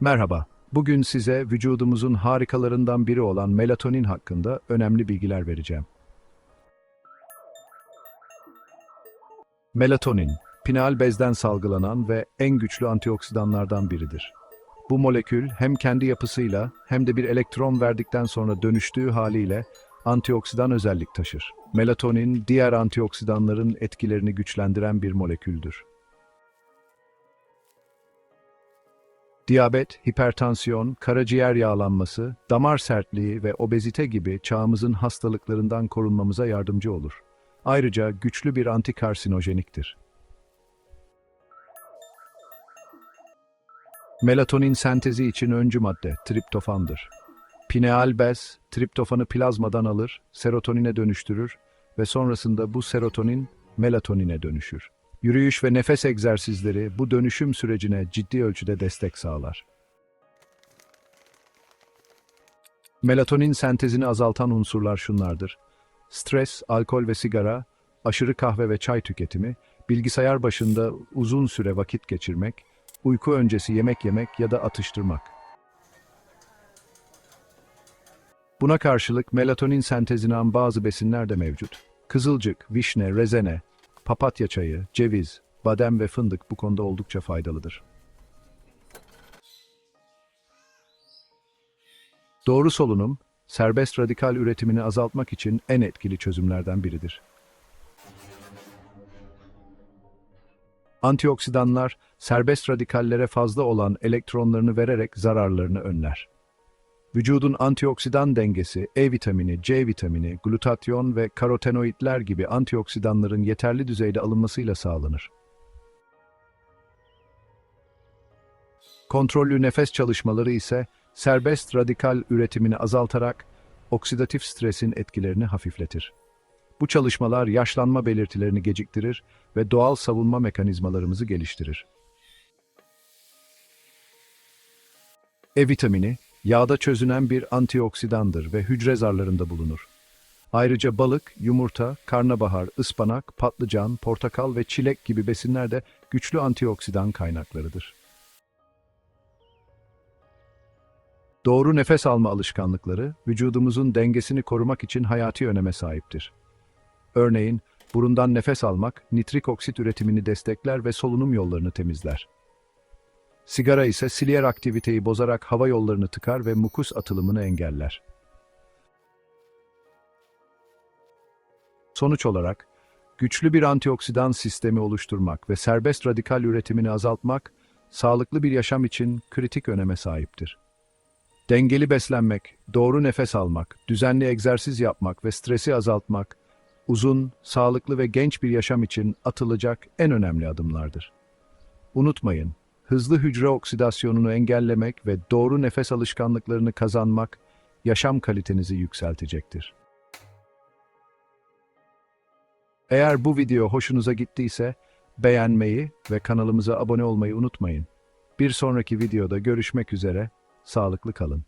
Merhaba. Bugün size vücudumuzun harikalarından biri olan melatonin hakkında önemli bilgiler vereceğim. Melatonin, pineal bezden salgılanan ve en güçlü antioksidanlardan biridir. Bu molekül hem kendi yapısıyla hem de bir elektron verdikten sonra dönüştüğü haliyle antioksidan özellik taşır. Melatonin, diğer antioksidanların etkilerini güçlendiren bir moleküldür. Diyabet, hipertansiyon, karaciğer yağlanması, damar sertliği ve obezite gibi çağımızın hastalıklarından korunmamıza yardımcı olur. Ayrıca güçlü bir antikarsinojeniktir. Melatonin sentezi için öncü madde triptofandır. Pineal bez, triptofanı plazmadan alır, serotonine dönüştürür ve sonrasında bu serotonin melatonine dönüşür. Yürüyüş ve nefes egzersizleri bu dönüşüm sürecine ciddi ölçüde destek sağlar. Melatonin sentezini azaltan unsurlar şunlardır. Stres, alkol ve sigara, aşırı kahve ve çay tüketimi, bilgisayar başında uzun süre vakit geçirmek, uyku öncesi yemek yemek ya da atıştırmak. Buna karşılık melatonin sentezini an bazı besinler de mevcut. Kızılcık, vişne, rezene, papatya çayı, ceviz, badem ve fındık bu konuda oldukça faydalıdır. Doğru solunum, serbest radikal üretimini azaltmak için en etkili çözümlerden biridir. Antioksidanlar, serbest radikallere fazla olan elektronlarını vererek zararlarını önler. Vücudun antioksidan dengesi, E vitamini, C vitamini, glutatyon ve karotenoidler gibi antioksidanların yeterli düzeyde alınmasıyla sağlanır. Kontrollü nefes çalışmaları ise serbest radikal üretimini azaltarak oksidatif stresin etkilerini hafifletir. Bu çalışmalar yaşlanma belirtilerini geciktirir ve doğal savunma mekanizmalarımızı geliştirir. E vitamini, yağda çözünen bir antioksidandır ve hücre zarlarında bulunur. Ayrıca balık, yumurta, karnabahar, ıspanak, patlıcan, portakal ve çilek gibi besinler de güçlü antioksidan kaynaklarıdır. Doğru nefes alma alışkanlıkları, vücudumuzun dengesini korumak için hayati öneme sahiptir. Örneğin, burundan nefes almak, nitrik oksit üretimini destekler ve solunum yollarını temizler. Sigara ise siliyer aktiviteyi bozarak hava yollarını tıkar ve mukus atılımını engeller. Sonuç olarak, güçlü bir antioksidan sistemi oluşturmak ve serbest radikal üretimini azaltmak, sağlıklı bir yaşam için kritik öneme sahiptir. Dengeli beslenmek, doğru nefes almak, düzenli egzersiz yapmak ve stresi azaltmak, uzun, sağlıklı ve genç bir yaşam için atılacak en önemli adımlardır. Unutmayın, hızlı hücre oksidasyonunu engellemek ve doğru nefes alışkanlıklarını kazanmak, yaşam kalitenizi yükseltecektir. Eğer bu video hoşunuza gittiyse, beğenmeyi ve kanalımıza abone olmayı unutmayın. Bir sonraki videoda görüşmek üzere, sağlıklı kalın.